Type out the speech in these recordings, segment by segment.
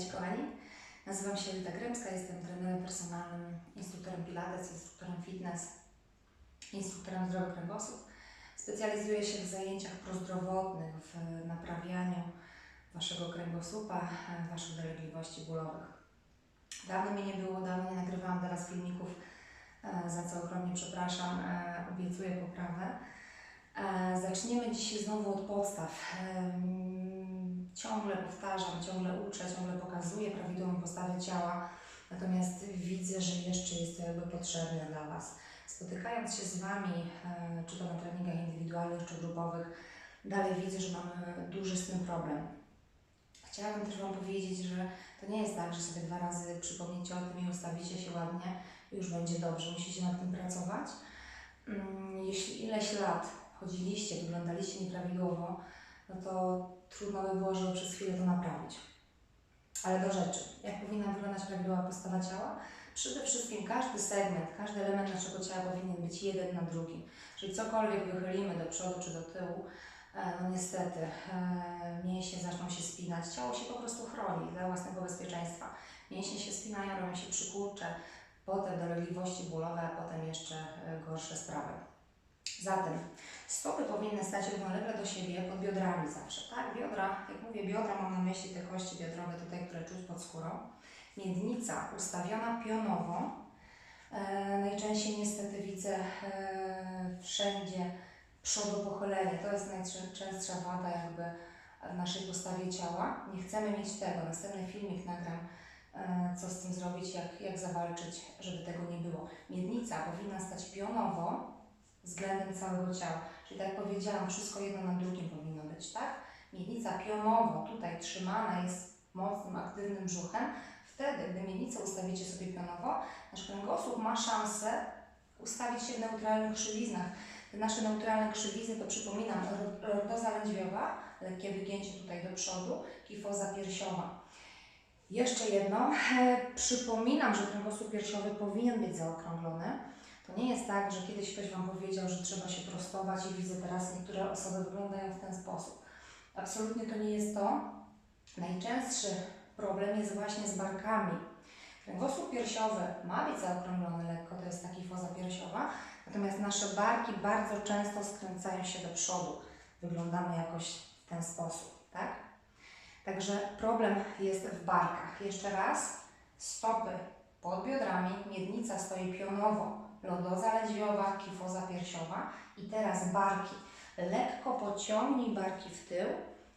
Witajcie kochani. Nazywam się Rita Gremska, jestem trenerem personalnym, instruktorem pilates, instruktorem fitness, instruktorem zdrowy kręgosłup. Specjalizuję się w zajęciach prozdrowotnych, w naprawianiu Waszego kręgosłupa, Waszych dolegliwości bólowych. Dawno mnie nie było, dawno nie nagrywałam Was filmików, e, za co ogromnie przepraszam, e, obiecuję poprawę. E, Zaczniemy dzisiaj znowu od podstaw. Ciągle powtarzam, ciągle uczę, ciągle pokazuję prawidłową postawę ciała, natomiast widzę, że jeszcze jest to jakby potrzebne dla Was. Spotykając się z Wami, e, czy to na treningach indywidualnych, czy grupowych, dalej widzę, że mamy duży z tym problem. Chciałabym też Wam powiedzieć, że to nie jest tak, że sobie dwa razy przypomnicie o tym i ustawicie się ładnie i już będzie dobrze. Musicie nad tym pracować. Mm, Jeśli ileś lat chodziliście, wyglądaliście nieprawidłowo, no to trudno by było, żeby przez chwilę to naprawić. Ale do rzeczy. Jak powinna wyglądać prawidłowa postawa ciała? Przede wszystkim każdy segment, każdy element naszego ciała powinien być jeden na drugim. Czyli cokolwiek wychylimy do przodu czy do tyłu, e, no niestety e, mięśnie zaczną się spinać. Ciało się po prostu chroni dla własnego bezpieczeństwa. Mięśnie się spinają, robią się przykurcze, potem dolegliwości bólowe, a potem jeszcze e, gorsze sprawy. Zatem stopy powinny stać równolegle do siebie pod biodrami zawsze, tak? Biodra, jak mówię biodra, mam na myśli te kości biodrowe tutaj, które czuć pod skórą. Miednica ustawiona pionowo. E, najczęściej niestety widzę e, wszędzie przodopochylenie. To jest najczęstsza wada jakby w naszej postawie ciała. Nie chcemy mieć tego. Następny filmik nagram, e, co z tym zrobić, jak, jak zawalczyć, żeby tego nie było. Miednica powinna stać pionowo, względem całego ciała. Czyli tak jak powiedziałam, wszystko jedno na drugim powinno być, tak? Miednica pionowo tutaj trzymana jest mocnym, aktywnym brzuchem. Wtedy, gdy miednicę ustawicie sobie pionowo, nasz kręgosłup ma szansę ustawić się w neutralnych krzywiznach. Te nasze neutralne krzywizny to przypominam, lordoza lędźwiowa, lekkie wygięcie tutaj do przodu, kifoza piersiowa. Jeszcze jedno, e, przypominam, że kręgosłup piersiowy powinien być zaokrąglony. To nie jest tak, że kiedyś ktoś Wam powiedział, że trzeba się prostować i widzę teraz niektóre osoby wyglądają w ten sposób. Absolutnie to nie jest to. Najczęstszy problem jest właśnie z barkami. Kręgosłup piersiowy ma być zaokrąglony lekko, to jest taki foza piersiowa, natomiast nasze barki bardzo często skręcają się do przodu. Wyglądamy jakoś w ten sposób, tak? Także problem jest w barkach. Jeszcze raz, stopy pod biodrami, miednica stoi pionowo, lodoza lędźwiowa, kifoza piersiowa i teraz barki. Lekko pociągnij barki w tył,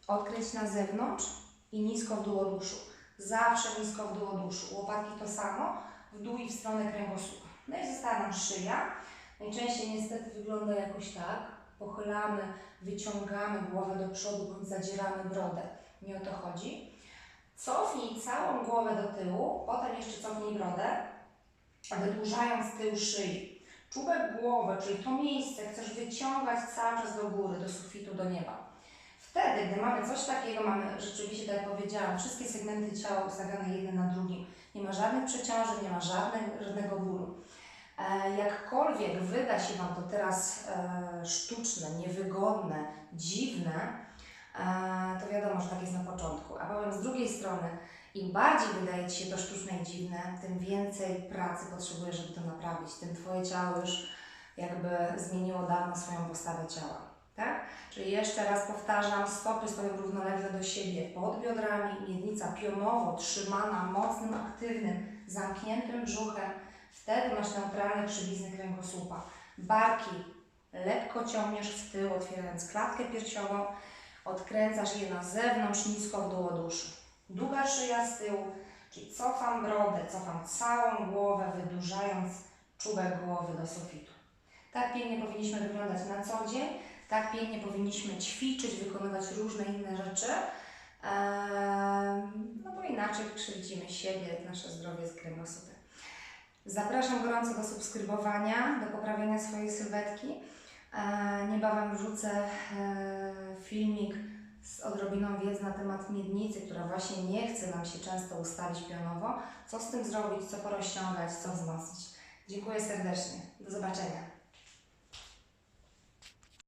odkręć na zewnątrz i nisko w dół. Zawsze nisko w dół. Łopatki to samo, w dół i w stronę kręgosłupa. No i została nam szyja. Najczęściej niestety wygląda jakoś tak. Pochylamy, wyciągamy głowę do przodu bądź zadzieramy brodę. Nie o to chodzi. Cofnij całą głowę do tyłu, potem jeszcze cofnij brodę, wydłużając tył szyi. Czubek głowy, czyli to miejsce chcesz wyciągać cały czas do góry, do sufitu, do nieba. Wtedy, gdy mamy coś takiego, mamy rzeczywiście, tak jak powiedziałam, wszystkie segmenty ciała ustawione jeden na drugim. Nie ma żadnych przeciążeń, nie ma żadnych, żadnego bólu. E, jakkolwiek wyda się Wam to teraz e, sztuczne, niewygodne, dziwne, e, to wiadomo, że tak jest na początku. A powiem z drugiej strony, im bardziej wydaje Ci się to sztuczne i dziwne, tym więcej pracy potrzebujesz, żeby to naprawić. Tym Twoje ciało już jakby zmieniło dawno swoją postawę ciała. Tak? Czyli jeszcze raz powtarzam, stopy stoją równolegle do siebie pod biodrami, miednica pionowo trzymana mocnym, aktywnym, zamkniętym brzuchem. Wtedy masz neutralne krzywizny kręgosłupa. Barki lekko ciągniesz w tył, otwierając klatkę piersiową, odkręcasz je na zewnątrz, nisko w dół od uszu. Długa szyja z tyłu, czyli cofam brodę, cofam całą głowę, wydłużając czubek głowy do sufitu. Tak pięknie powinniśmy wyglądać na co dzień, tak pięknie powinniśmy ćwiczyć, wykonywać różne inne rzeczy, no bo inaczej krzywdzimy siebie, nasze zdrowie z kręgosłupem. Zapraszam gorąco do subskrybowania, do poprawienia swojej sylwetki. Eee, Niebawem wrzucę eee, filmik z odrobiną wiedzy na temat miednicy, która właśnie nie chce nam się często ustawić pionowo. Co z tym zrobić, co porozciągać, co wzmocnić. Dziękuję serdecznie. Do zobaczenia.